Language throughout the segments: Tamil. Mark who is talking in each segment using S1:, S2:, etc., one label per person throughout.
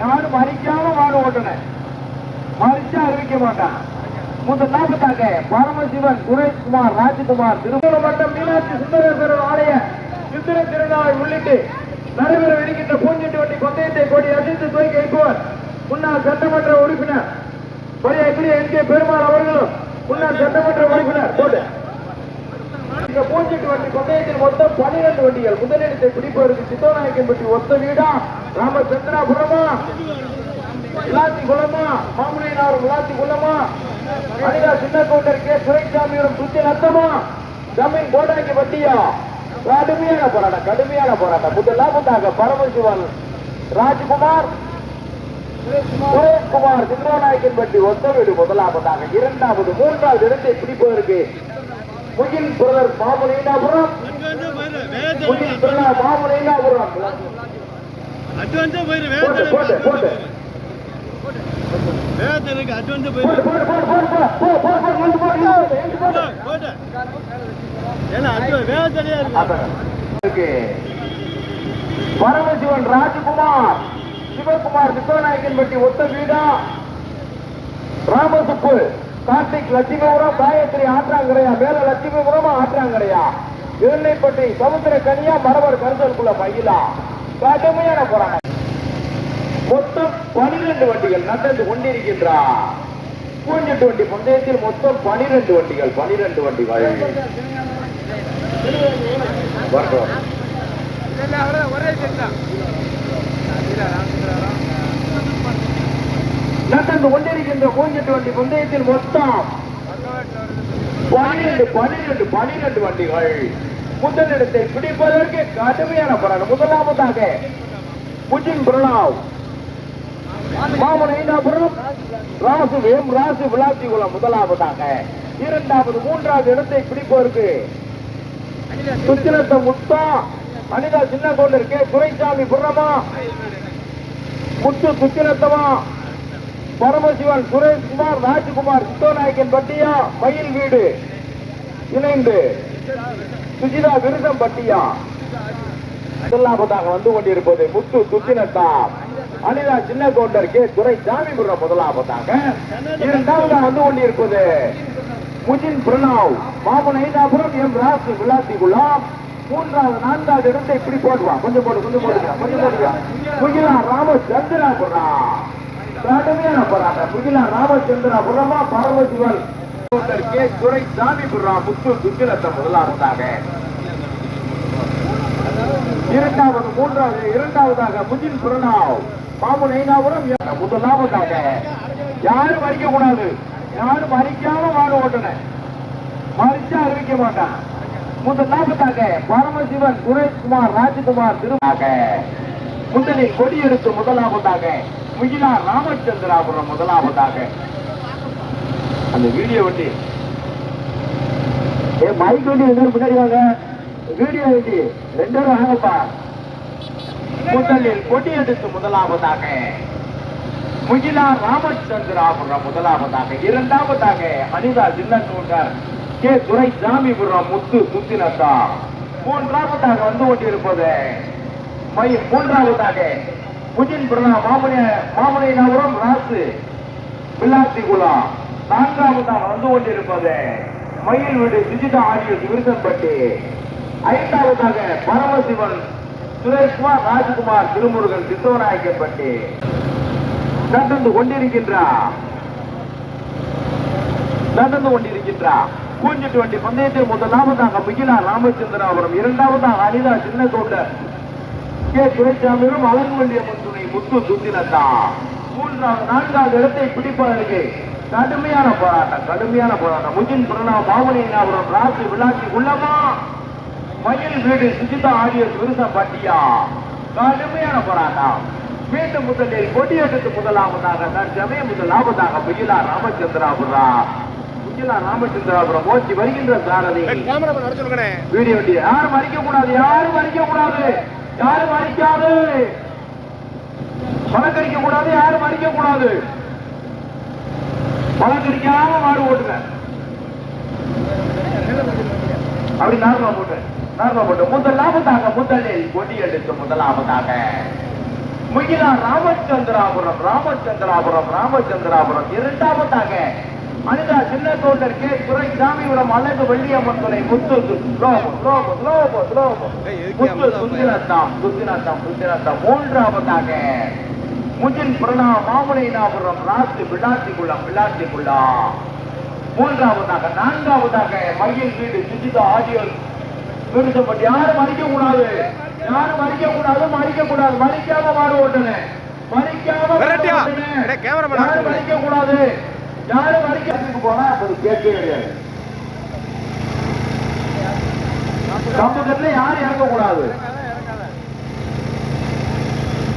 S1: யாரும் மறிக்காம மாடு ஓட்டுனேன் மறிச்சு அறிவிக்க மாட்டான். முதல் நாற்பத்தாங்க பரமசிவன் சுரேஷ்குமார் ராஜ்குமார் திருமண மட்டம் மீனாட்சி சுந்தரேஸ்வரர் ஆலய சித்திர திருநாள் உள்ளிட்டு நடைபெற இருக்கின்ற பூஞ்செட்டு வண்டி பந்தயத்தை கொடி ரசித்து துவக்கி வைப்பவர் முன்னாள் சட்டமன்ற உறுப்பினர் மரியாதைக்குரிய என் கே பெருமாள் அவர்களும் முன்னாள் சட்டமன்ற உறுப்பினர் போட்டு. இந்த பூஞ்செட்டு வண்டி பந்தயத்தில் மொத்தம் பன்னிரண்டு வண்டிகள். முதலிடத்தை பிடிப்பதற்கு சித்தோநாயக்கன்பட்டி ஒத்த வீடா ராமச்சந்திராபுரமா? விளாத்தி குளமா மாமுனியினார் விளாத்தி குளமா அனிதா சின்ன கவுண்டர் கே சுரைசாமியோட சுத்தி நத்தமா? ஜமீன் கோடாங்கி வட்டியா கடுமையான போராட்டம் கடுமையான போராட்டம். முதலாவதாக பரமசிவன் ராஜ்குமார் சுரேஷ்குமார் சிங்கநாயக்கன் பட்டி ஒத்த வீடு முதலாவதாக இரண்டாவது மூன்றாவது இடத்தை பிடிப்பதற்கு முகில் பிரதர் மாமுனியினாபுரம் முகில் பிரதர் மாமுனியினாபுரம்
S2: அட்வான்ஸா போயிரு
S1: போட்டு போட்டு போட்டு
S2: வேதனுக்கு அட்வான்ஸா
S1: போட்டு
S2: போயிரு
S1: போட்டு போட்டு போட்டு போட்டு போட்டு போட்டு எழுந்து போட்டு எழுந்து போட்டு
S2: போட்டு ஏன்னா அட்வான்ஸ் வேதனையா இருக்கு.
S1: பரமசிவன் ராஜகுமார் சிவகுமார் விஸ்வநாயகன் பட்டி ஒத்த வீடா ராமசுப்பு கார்த்திக் லட்சுமிபுரம் காயத்ரி ஆற்றாங்கரையா மேல லட்சுமிபுரமா ஆற்றாங்கரையா இருளைப்பட்டி சமுத்திர கனியா மரவர் கருசலுக்குள்ள மயிலா கடுமையான போராட்டம். மொத்தம் பனிரெண்டு வண்டிகள் நடந்து கொண்டிருக்கின்றார் பூஞ்செட்டு வண்டி பந்தயத்தில் மொத்தம் பனிரெண்டு வண்டிகள் பனிரெண்டு வண்டிகள் நடந்து கொண்டிருக்கின்ற பூஞ்செட்டு வண்டி பந்தயத்தில் மொத்தம் பனிரெண்டு பனிரெண்டு பனிரெண்டு வண்டிகள். முதலிடத்தை பிடிப்பதற்கு கடுமையான போராட்டம். முதலாவதாக புஜின் பிரணாவ். மாமன் ஐந்தாபுரம் ராசு வேம் ராசு விளாத்திகுளம் முதலாவதாக. இரண்டாவது மூன்றாவது இடத்தை பிடிப்பதற்கு சுத்திரத்த முத்தா அனிதா சின்ன கொண்டர் கே. துரைசாமி புரணமா முத்து சுத்திரத்தமா பரமசிவன் சுரேஷ்குமார் ராஜ்குமார் சித்தோநாயக்கன் பட்டியா மயில் வீடு இணைந்து சுஜிதா விருதம் பட்டியா முதலாவதாக வந்து கொண்டிருப்பது முத்து சுத்தினத்தா அனிதா சின்ன கவுண்டர் கே. துரை சாமிபுரம் முதலாவதாக. இரண்டாவதாக வந்து கொண்டிருப்பது முஜின் பிரணாவ். மாமன் ஐதாபுரம் எம். ராசு விளாசி குலாம். மூன்றாவது நான்காவது இடத்தை இப்படி போடுவா. கொஞ்சம் போடு கொஞ்சம் போடுங்க கொஞ்சம் போடுங்க. முகிலா ராமச்சந்திராபுரா. கடுமையான போராட்டம். முகிலா ராமச்சந்திராபுரமா பரமசிவன் கே. துரை சாமிபுரம் முத்து சுத்தினத்தம் முதலாவதாக. இரண்டாவது மூன்றாவது இரண்டாவதாக முஜின் பிரணாவ் பாபு நைனாபுரம் முதலாவதாக யாரும் மறிக்க கூடாது யாரும் மறிக்காம மாடு ஓட்டன மறிச்சா அறிவிக்க மாட்டான். முதலாவதாக பரமசிவன் சுரேஷ்குமார் ராஜ்குமார் திருமாக முதலில் கொடி எடுத்து முதலாவதாக முகிலா ராமச்சந்திராபுரம் முதலாவதாக. அந்த வீடியோ வண்டி ஏ மைக் வண்டி ரெண்டு முன்னாடி வாங்க. வீடியோ வண்டி ரெண்டு வாங்கப்பா முதலில் கொடி எடுத்து முதலாவதாக முகிலா ராமச்சந்திராபுரம் முதலாவதாக இரண்டாவதாக அனிதா சின்னூட்டர் கே துரை சாமிபுரம் முத்து முத்தினத்தா. மூன்றாவதாக வந்து கொண்டிருப்பது மை மூன்றாவதாக முஜின் பிரணா மாமனிய மாமனியபுரம் ராசு வில்லாத்திகுளம் நான்காவதாக வந்து கொண்டிருப்பது மயில் வீடு சுஜிதா ஆடியோ விருதம்பட்டி ஐந்தாவதாக பரமசிவன் சுரேஷ்குமார் ராஜ்குமார் திருமுருகன் சித்தோநாயக்கப்பட்டி நடந்து கொண்டிருக்கின்றார் நடந்து கொண்டிருக்கின்றார் கூஞ்சிட்டு வண்டி பந்தயத்தில் முதலாவதாக மிகிலா ராமச்சந்திராபுரம் இரண்டாவதாக அனிதா சின்ன கவுண்டர் கே. துரைசாமியும் அலங்கு வண்டிய துணை முத்து சுத்தினத்தா. மூன்றாவது நான்காவது இடத்தை பிடிப்பதற்கு கடுமையான போராட்டம் கடுமையான போராட்டம். முஜின் பிரணாவ் அவரும் ராசி விளாசி உள்ளமா? மயில் வீடு சுஜிதா ஆடியஸ் விருசம் பட்டியா. கடுமையான போராட்டம். மீண்டும் முதலில் கொடியெடுத்து முதலாவதாக தற்சமய முதலாவதாக முகிலா ராமச்சந்திராபுரா. முகிலா ராமச்சந்திராபுரம் மோச்சி வருகின்ற சாரதி. வீடியோ யாரும் மறிக்க கூடாது யாரும் மறிக்க கூடாது யாரும் மறிக்காது. பழக்கடிக்க கூடாது யாரும் மறிக்க கூடாது பழக்கடிக்காம மாடு ஓட்டுங்க. அப்படி நார்மா போட்டு. நார்மா போட்டு முதலாவதாக முதலில் கொடி எடுத்து முதலாவதாக. முகிலா ராமச்சந்திராபுரம் ராமச்சந்திராபுரம் ராமச்சந்திராபுரம். இரண்டாவதாக அனிதா சின்ன தோட்டர் கே. துரைசாமிபுரம் அழகு வெள்ளியம்மன் துணை முத்து சுத்திரத்தாம் சுத்திரத்தாம் சுத்திரத்தாம் மூன்றாவதாக முஜின் பிரணாம் மாமலைநாபுரம் ராசி விளாத்திக்குள்ளம் விளாத்திக்குள்ளம் மூன்றாவதாக நான்காவதாக மையில் வீடு சுஜிதா ஆடியோ நிறுத்தப்பட்டு யாரும் மறிக்க கூடாது யாரும் மறிக்க கூடாது மறிக்க கூடாது மறிக்காம மாடு ஓட்டுன
S2: cameraman
S1: யாரும். மறிக்க கூடாது யாரும் மறிக்க போனா அது கேட்கவே கிடையாது. சமூகத்துல யாரும் இறங்க கூடாது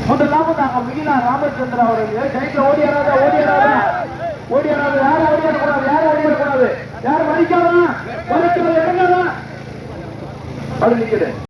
S1: முதலாவதாக மிகிலா ராமச்சந்திரா அவர்கள் கைட்ல ஓடியாராத ஓடியாராத? ஓடியாராத? யாரும் ஓடியாரக்கூடாது? யாரும் ஓடியாரக்கூடாது? யாரும் மறிக்காதா மறிக்காத இறங்காதா அது